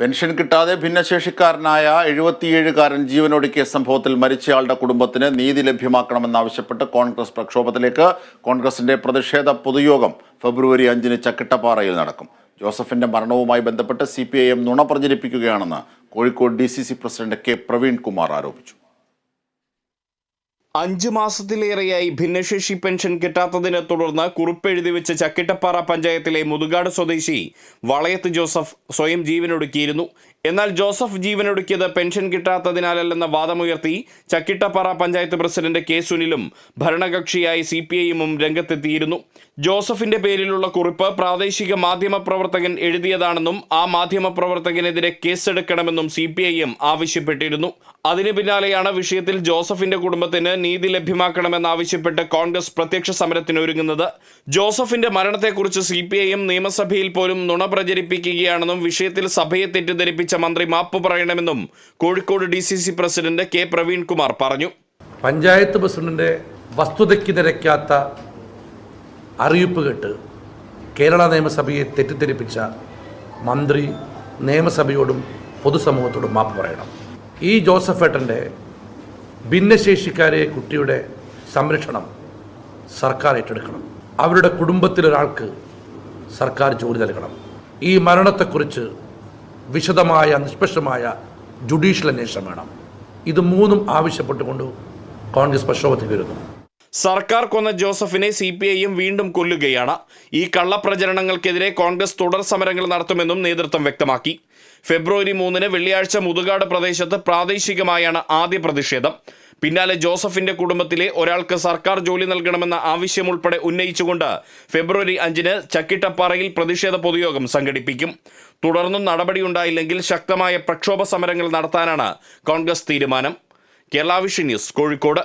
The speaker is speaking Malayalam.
പെൻഷൻ കിട്ടാതെ ഭിന്നശേഷിക്കാരനായ എഴുപത്തിയേഴുകാരൻ ജീവനൊടുക്കിയ സംഭവത്തിൽ മരിച്ചയാളുടെ കുടുംബത്തിന് നീതി ലഭ്യമാക്കണമെന്നാവശ്യപ്പെട്ട് കോൺഗ്രസ് പ്രക്ഷോഭത്തിലേക്ക് കോൺഗ്രസിന്റെ പ്രതിഷേധ പൊതുയോഗം ഫെബ്രുവരി അഞ്ചിന് ചക്കിട്ടപ്പാറയിൽ നടക്കും. ജോസഫിന്റെ മരണവുമായി ബന്ധപ്പെട്ട് സി പി ഐ എം നുണ പ്രചരിപ്പിക്കുകയാണെന്ന് Kozhikode D C C president K Praveen Kumar ആരോപിച്ചു. അഞ്ചു മാസത്തിലേറെയായി ഭിന്നശേഷി പെൻഷൻ കിട്ടാത്തതിനെ തുടർന്ന് കുറിപ്പെഴുതി വെച്ച ചക്കിട്ടപ്പാറ പഞ്ചായത്തിലെ മുതുകാട് സ്വദേശി വളയത്ത് ജോസഫ് സ്വയം ജീവനൊടുക്കിയിരുന്നു. എന്നാൽ ജോസഫ് ജീവനൊടുക്കിയത് പെൻഷൻ കിട്ടാത്തതിനാലല്ലെന്ന വാദമുയർത്തി ചക്കിട്ടപ്പാറ പഞ്ചായത്ത് പ്രസിഡന്റ് കെ സുനിലും ഭരണകക്ഷിയായി സി പി ഐഎമ്മും രംഗത്തെത്തിയിരുന്നു. ജോസഫിന്റെ പേരിലുള്ള കുറിപ്പ് പ്രാദേശിക മാധ്യമ പ്രവർത്തകൻ എഴുതിയതാണെന്നും ആ മാധ്യമ പ്രവർത്തകനെതിരെ കേസെടുക്കണമെന്നും സി പി ഐ എം ആവശ്യപ്പെട്ടിരുന്നു. അതിനു പിന്നാലെയാണ് വിഷയത്തിൽ ജോസഫിന്റെ കുടുംബത്തിന് നീതി ലഭ്യമാക്കണമെന്നാവശ്യപ്പെട്ട് കോൺഗ്രസ് പ്രത്യക്ഷ സമരത്തിനൊരുങ്ങുന്നത്. ജോസഫിന്റെ മരണത്തെക്കുറിച്ച് സി പി ഐ എം നിയമസഭയിൽ പോലും നുണ പ്രചരിപ്പിക്കുകയാണെന്നും വിഷയത്തിൽ സഭയെ തെറ്റിദ്ധരിപ്പിച്ച മന്ത്രി മാപ്പ് പറയണമെന്നും Kozhikode D C C president K Praveenkumar പറഞ്ഞു. പഞ്ചായത്ത് പ്രസിഡന്റിന്റെ വസ്തുതയ്ക്ക് നിരക്കാത്ത അറിയിപ്പ് കേട്ട് കേരള നിയമസഭയെ തെറ്റിദ്ധരിപ്പിച്ച മന്ത്രി നിയമസഭയോടും പൊതുസമൂഹത്തോടും മാപ്പ് പറയണം. ഈ ജോസഫ് ഏട്ടന്റെ ഭിന്നശേഷിക്കാരെ കുട്ടിയുടെ സംരക്ഷണം സർക്കാർ ഏറ്റെടുക്കണം. അവരുടെ കുടുംബത്തിലൊരാൾക്ക് സർക്കാർ ജോലി നൽകണം. ഈ മരണത്തെക്കുറിച്ച് വിശദമായ നിഷ്പക്ഷമായ ജുഡീഷ്യൽ അന്വേഷണം വേണം. ഇത് മൂന്നും ആവശ്യപ്പെട്ടുകൊണ്ട് കോൺഗ്രസ് പ്രക്ഷോഭത്തിൽ വരുന്നു. സർക്കാർ കൊന്ന ജോസഫിനെ സി പി ഐ എം വീണ്ടും കൊല്ലുകയാണ്. ഈ കള്ളപ്രചരണങ്ങൾക്കെതിരെ കോൺഗ്രസ് തുടർ സമരങ്ങൾ നടത്തുമെന്നും നേതൃത്വം വ്യക്തമാക്കി. ഫെബ്രുവരി മൂന്നിന് വെള്ളിയാഴ്ച മുതുകാട് പ്രദേശത്ത് പ്രാദേശികമായാണ് ആദ്യ പ്രതിഷേധം. പിന്നാലെ ജോസഫിന്റെ കുടുംബത്തിലെ ഒരാൾക്ക് സർക്കാർ ജോലി നൽകണമെന്ന ആവശ്യമുൾപ്പെടെ ഉന്നയിച്ചുകൊണ്ട് ഫെബ്രുവരി അഞ്ചിന് ചക്കിട്ടപ്പാറയിൽ പ്രതിഷേധ പൊതുയോഗം സംഘടിപ്പിക്കും. തുടർന്നും നടപടിയുണ്ടായില്ലെങ്കിൽ ശക്തമായ പ്രക്ഷോഭ സമരങ്ങൾ നടത്താനാണ് കോൺഗ്രസ് തീരുമാനം. Kerala vision news Kozhikode.